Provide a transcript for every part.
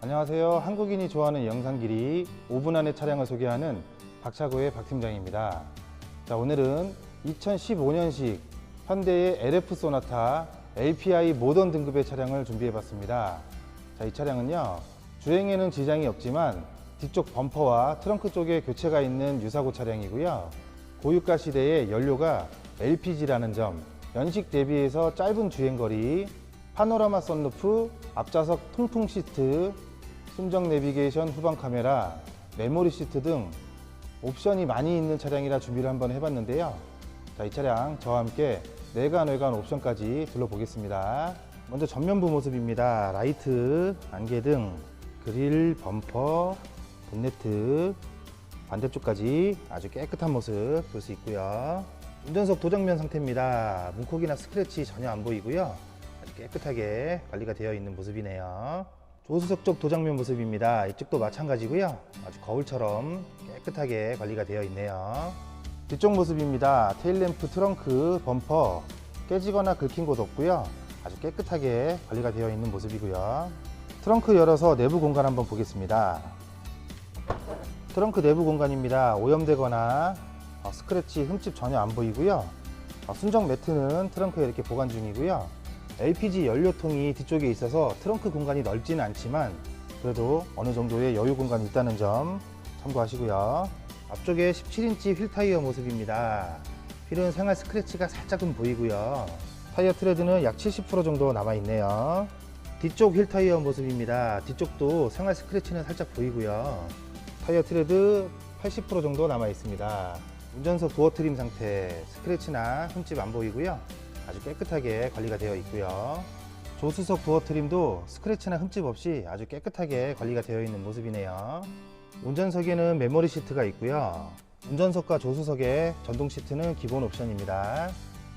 안녕하세요. 한국인이 좋아하는 영상 길이 5분 안에 차량을 소개하는 박차고의 박 팀장입니다. 자, 오늘은 2015년식 현대의 LF 소나타 LPI 모던 등급의 차량을 준비해 봤습니다. 자, 이 차량은요. 주행에는 지장이 없지만 뒤쪽 범퍼와 트렁크 쪽에 교체가 있는 유사고 차량이고요. 고유가 시대의 연료가 LPG라는 점, 연식 대비해서 짧은 주행거리, 파노라마 썬루프, 앞좌석 통풍 시트, 순정 내비게이션 후방 카메라, 메모리 시트 등 옵션이 많이 있는 차량이라 준비를 한번 해봤는데요. 자, 이 차량 저와 함께 내관, 외관 옵션까지 둘러보겠습니다. 먼저 전면부 모습입니다. 라이트, 안개등, 그릴, 범퍼, 본네트, 반대쪽까지 아주 깨끗한 모습 볼 수 있고요. 운전석 도정면 상태입니다. 문콕이나 스크래치 전혀 안 보이고요. 아주 깨끗하게 관리가 되어 있는 모습이네요. 조수석 쪽 도장면 모습입니다. 이쪽도 마찬가지고요. 아주 거울처럼 깨끗하게 관리가 되어 있네요. 뒤쪽 모습입니다. 테일램프, 트렁크, 범퍼 깨지거나 긁힌 곳 없고요. 아주 깨끗하게 관리가 되어 있는 모습이고요. 트렁크 열어서 내부 공간 한번 보겠습니다. 트렁크 내부 공간입니다. 오염되거나 어, 스크래치, 흠집 전혀 안 보이고요. 어, 순정 매트는 트렁크에 이렇게 보관 중이고요. LPG 연료통이 뒤쪽에 있어서 트렁크 공간이 넓지는 않지만 그래도 어느 정도의 여유 공간이 있다는 점 참고하시고요. 앞쪽에 17인치 휠 타이어 모습입니다. 휠은 생활 스크래치가 살짝은 보이고요. 타이어 트레드는 약 70% 정도 남아 있네요. 뒤쪽 휠 타이어 모습입니다. 뒤쪽도 생활 스크래치는 살짝 보이고요. 타이어 트레드 80% 정도 남아 있습니다. 운전석 도어 트림 상태, 스크래치나 흠집 안 보이고요. 아주 깨끗하게 관리가 되어 있고요. 조수석 도어 트림도 스크래치나 흠집 없이 아주 깨끗하게 관리가 되어 있는 모습이네요. 운전석에는 메모리 시트가 있고요. 운전석과 조수석의 전동 시트는 기본 옵션입니다.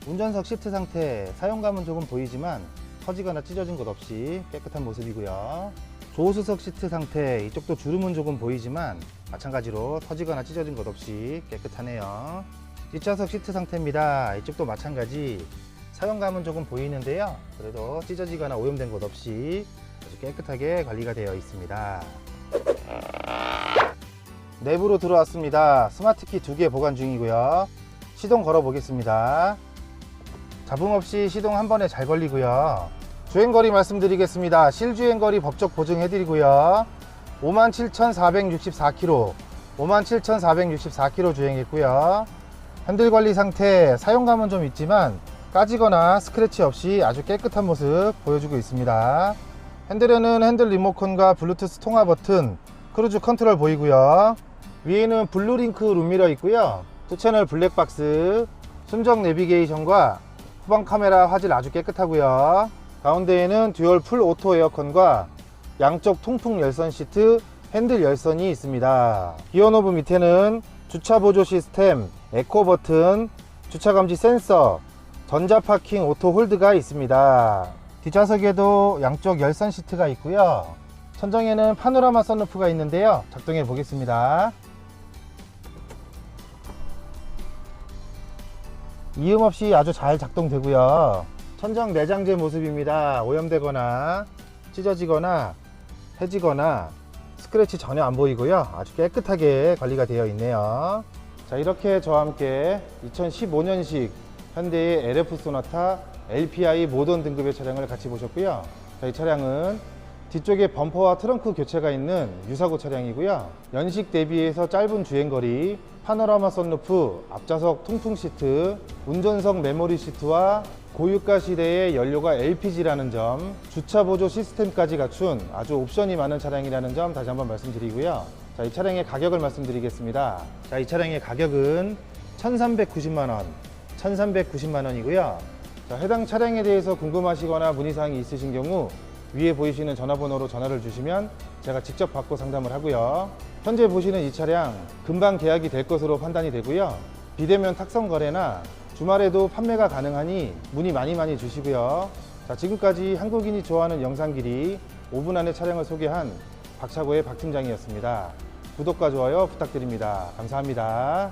운전석 시트 상태 사용감은 조금 보이지만 터지거나 찢어진 것 없이 깨끗한 모습이고요. 조수석 시트 상태 이쪽도 주름은 조금 보이지만 마찬가지로 터지거나 찢어진 것 없이 깨끗하네요. 뒷좌석 시트 상태입니다. 이쪽도 마찬가지 사용감은 조금 보이는데요. 그래도 찢어지거나 오염된 것 없이 아주 깨끗하게 관리가 되어 있습니다. 내부로 들어왔습니다. 스마트키 두 개 보관 중이고요. 시동 걸어 보겠습니다. 잡음 없이 시동 한 번에 잘 걸리고요. 주행거리 말씀드리겠습니다. 실주행거리 법적 보증해드리고요. 57,464km, 57,464km 주행했고요. 핸들 관리 상태 사용감은 좀 있지만 까지거나 스크래치 없이 아주 깨끗한 모습 보여주고 있습니다. 핸들에는 핸들 리모컨과 블루투스 통화 버튼, 크루즈 컨트롤 보이고요. 위에는 블루링크 룸미러 있고요. 두 채널 블랙박스, 순정 내비게이션과 후방 카메라 화질 아주 깨끗하고요. 가운데에는 듀얼 풀 오토 에어컨과 양쪽 통풍 열선 시트, 핸들 열선이 있습니다. 기어 노브 밑에는 주차 보조 시스템, 에코 버튼, 주차 감지 센서, 전자 파킹 오토 홀드가 있습니다. 뒷좌석에도 양쪽 열선 시트가 있고요. 천정에는 파노라마 선루프가 있는데요. 작동해 보겠습니다. 이음 없이 아주 잘 작동되고요. 천정 내장재 모습입니다. 오염되거나 찢어지거나 해지거나 스크래치 전혀 안 보이고요. 아주 깨끗하게 관리가 되어 있네요. 자, 이렇게 저와 함께 2015년식 현대의 LF 소나타 LPI 모던 등급의 차량을 같이 보셨고요. 자, 이 차량은 뒤쪽에 범퍼와 트렁크 교체가 있는 유사고 차량이고요. 연식 대비해서 짧은 주행거리, 파노라마 썬루프, 앞좌석 통풍 시트, 운전석 메모리 시트와 고유가 시대의 연료가 LPG라는 점, 주차 보조 시스템까지 갖춘 아주 옵션이 많은 차량이라는 점 다시 한번 말씀드리고요. 자, 이 차량의 가격을 말씀드리겠습니다. 자, 이 차량의 가격은 1,390만 원, 1,390만 원이고요. 자, 해당 차량에 대해서 궁금하시거나 문의사항이 있으신 경우 위에 보이시는 전화번호로 전화를 주시면 제가 직접 받고 상담을 하고요. 현재 보시는 이 차량 금방 계약이 될 것으로 판단이 되고요. 비대면 탁송 거래나 주말에도 판매가 가능하니 문의 많이 많이 주시고요. 자, 지금까지 한국인이 좋아하는 영상 길이 5분 안에 차량을 소개한 박차고의 박 팀장이었습니다. 구독과 좋아요 부탁드립니다. 감사합니다.